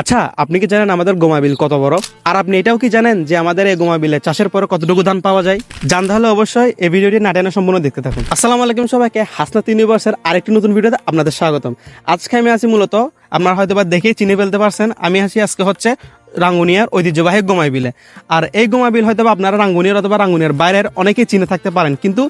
আচ্ছা আপনি কি জানেন আমাদের গোমাবিল কত বড়? আর আপনি এটাও কি জানেন যে আমাদের এই গোমাবিলে চাষের পরে কতটুকু ধান পাওয়া যায়? জানতে তাহলে অবশ্যই এই ভিডিওটি নাটানো সম্পূর্ণ দেখতে থাকুন। আসসালামু আলাইকুম সবাইকে, হাসনাত ইউনিভার্সের আরেকটি নতুন ভিডিওতে আপনাদের স্বাগতম। আজকে আমি আছি মূলত, আপনারা হয়তো বা দেখেই চিনে ফেলতে পারছেন, আমি আসি আজকে হচ্ছে রাঙ্গুনিয়ার ঐতিহ্যবাহী গোমাই বিলে। আর এই গোমাই বিল হয়তো আপনারা রাঙ্গুনিয়ার অথবা রাঙ্গুনিয়ার বাইরের অনেকেই চিনে থাকতে পারেন, কিন্তু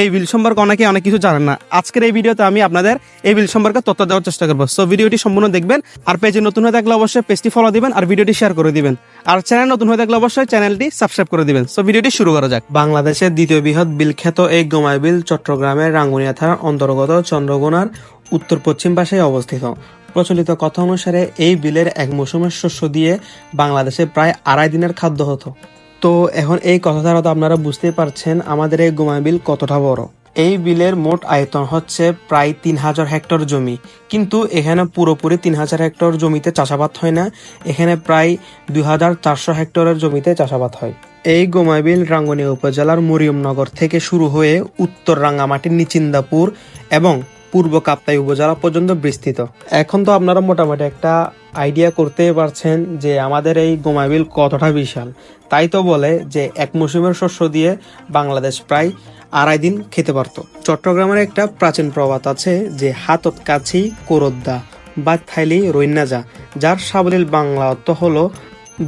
এই বিল সম্পর্কে অনেকে অনেক কিছু জানেন না। আজকের এই ভিডিওতে আমি আপনাদের এই বিল সম্পর্কে তথ্য দেওয়ার চেষ্টা করব। সো ভিডিওটি সম্পূর্ণ দেখবেন, আর পেজে নতুন হয়ে থাকলে অবশ্যই পেজটি ফলো দিবেন, আর ভিডিওটি শেয়ার করে দিবেন। আর চ্যানেল নতুন হয়ে থাকলে অবশ্যই চ্যানেলটি সাবস্ক্রাইব করে দিবেন। সো ভিডিওটি শুরু করা যাক। বাংলাদেশের দ্বিতীয় বৃহৎ বিল খ্যাত এই গোমাই বিল চট্টগ্রামের রাঙ্গুনিয়া থানার অন্তর্গত চন্দ্রকোনার উত্তর পশ্চিম পাশে অবস্থিত। প্রচলিত কথা অনুসারে এই বিলের এক মৌসুমের শস্য দিয়ে বাংলাদেশে প্রায় আড়াই দিনের খাদ্য হতো। তো এখন এই কথা দ্বারা তো আপনারা বুঝতেই পারছেন, আমাদের এই গোমাই বিল কতটা বড়। এই বিলের মোট আয়তন হচ্ছে প্রায় তিন হাজার হেক্টর জমি। কিন্তু এখানে পুরোপুরি তিন হাজার হেক্টর জমিতে চাষাবাদ হয় না, এখানে প্রায় দুই হাজার চারশো হেক্টরের জমিতে চাষাবাদ হয়। এই গোমাইবিল রাঙ্গুনিয়া উপজেলার মরিয়মনগর থেকে শুরু হয়ে উত্তর রাঙ্গামাটির নিচিন্দাপুর এবং পূর্ব কাপ্তাই উপজেলা পর্যন্ত বিস্তৃত। এখন তো আপনারা মোটামুটি একটা আইডিয়া করতেই পারছেন যে আমাদের এই গোমাবিল কতটা বিশাল। তাই তো বলে যে এক মৌসুমের শস্য দিয়ে বাংলাদেশ প্রায় আড়াই দিন খেতে পারত। চট্টগ্রামের একটা প্রাচীন প্রবাদ আছে যে হাতত কাছি কোরদ্দা বা থাইলি রৈন্যাজা যার সাবলীল বাংলা অর্থ হলো,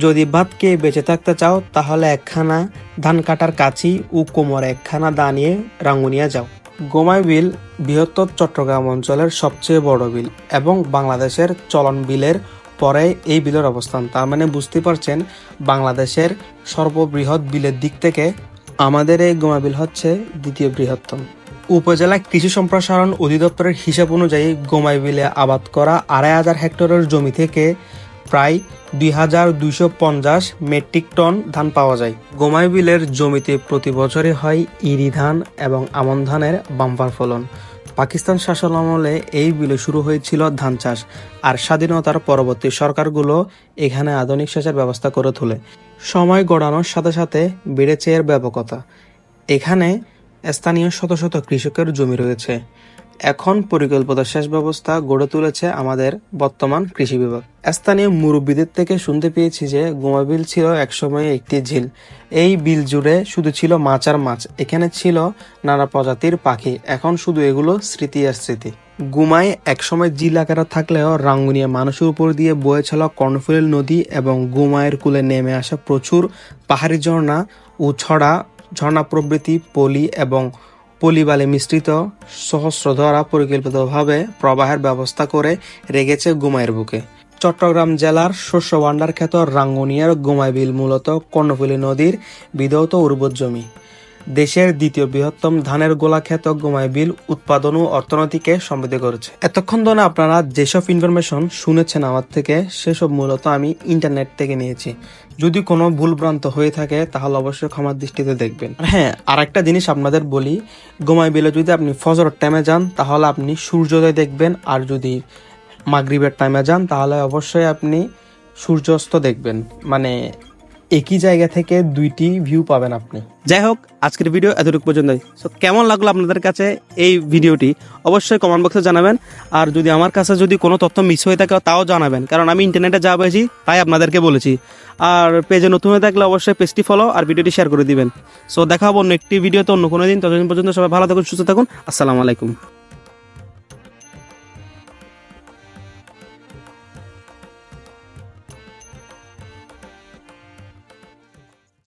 যদি ভাতকে বেঁচে থাকতে চাও, তাহলে একখানা ধান কাটার কাছি ও কোমর একখানা দা নিয়ে রাঙ্গুনিয়া যাও। গোমাই বিল বৃহত্তর চট্টগ্রাম অঞ্চলের সবচেয়ে বড় বিল এবং বাংলাদেশের চলন বিলের পরে এই বিলের অবস্থান। তার মানে বুঝতে পারছেন, বাংলাদেশের সর্ববৃহৎ বিলের দিক থেকে আমাদের এই গোমা বিল হচ্ছে দ্বিতীয় বৃহত্তম। উপজেলা কৃষি সম্প্রসারণ অধিদপ্তরের হিসাব অনুযায়ী গোমাই বিলে আবাদ করা আড়াই হাজার হেক্টরের জমি থেকে প্রায় দুই হাজার দুইশো পঞ্চাশ মেট্রিক টন ধান পাওয়া যায়। গোমাই বিলের জমিতে প্রতি বছরই হয় ইরি ধান এবং আমন ধানের বাম্পার ফলন। পাকিস্তান শাসন আমলে এই বিলে শুরু হয়েছিল ধান চাষ আর স্বাধীনতার পরবর্তী সরকারগুলো এখানে আধুনিক সেচের ব্যবস্থা করে তোলে। সময় গড়ানোর সাথে সাথে বেড়েছে এর ব্যাপকতা। এখানে স্থানীয় শত শত কৃষকের জমি রয়েছে। এখন পরিকল্পিত সেচ ব্যবস্থা গড়ে তুলেছে আমাদের বর্তমান কৃষি বিভাগ। স্থানীয় মুরব্বীদের থেকে শুনতে পেয়েছি যে গোমা বিল ছিল একসময় একটি ঝিল। এই বিল জুড়ে শুধু ছিল মাছ আর মাছ, এখানে ছিল নানা প্রজাতির পাখি। এখন শুধু এগুলো স্মৃতি আর স্মৃতি। গুমায় একসময় জিল আকারে থাকলেও রাঙ্গুনিয়া মানুষের উপর দিয়ে বয়েছিল কর্ণফুলীর নদী এবং গুমায়ের কুলে নেমে আসা প্রচুর পাহাড়ি ঝর্ণা ও ছড়া, ঝর্ণা প্রভৃতি, পলি এবং পলিবালে মিশ্রিত সহস্র ধরা পরিকল্পিতভাবে প্রবাহের ব্যবস্থা করে রেগেছে গুমাইয়ের বুকে। চট্টগ্রাম জেলার শস্য ভাণ্ডার খ্যাত রাঙ্গুনিয়ার গুমাইবিল মূলত কর্ণফুলী নদীর বিধৌত উর্বর জমি। দেশের দ্বিতীয় বৃহত্তম ধানের গোলা খ্যাত গোমাই বিল উৎপাদন ও অর্থনীতিকে সমৃদ্ধ করেছে। এতক্ষণ ধরে আপনারা যেসব ইনফরমেশন শুনেছেন আমার থেকে, সেসব মূলত আমি ইন্টারনেট থেকে নিয়েছি। যদি কোনো ভুলভ্রান্ত হয়ে থাকে, তাহলে অবশ্যই ক্ষমার দৃষ্টিতে দেখবেন। হ্যাঁ আর একটা জিনিস আপনাদের বলি গোমাই বিলে যদি আপনি ফজর টাইমে যান, তাহলে আপনি সূর্যোদয় দেখবেন, আর যদি মাগরিবের টাইমে যান, তাহলে অবশ্যই আপনি সূর্যাস্ত দেখবেন। মানে একই জায়গা থেকে দুইটি ভিউ পাবেন আপনি। যাই হোক, আজকের ভিডিও এতটুকু পর্যন্তই। সো কেমন লাগল আপনাদের কাছে এই ভিডিওটি অবশ্যই কমেন্ট বক্সে জানাবেন। আর যদি আমার কাছে যদি কোনো তথ্য মিস হয়ে থাকে, তাও জানাবেন। কারণ আমি ইন্টারনেটে যা পেয়েছি, তাই আপনাদেরকে বলেছি। আর পেজে নতুন হয়ে থাকলে অবশ্যই পেজটি ফলো আর ভিডিওটি শেয়ার করে দিবেন। সো দেখা হব অন্য একটি ভিডিওতে অন্য কোনো দিন। ততদিন পর্যন্ত সবাই ভালো থাকুন, সুস্থ থাকুন। আসসালামু আলাইকুম।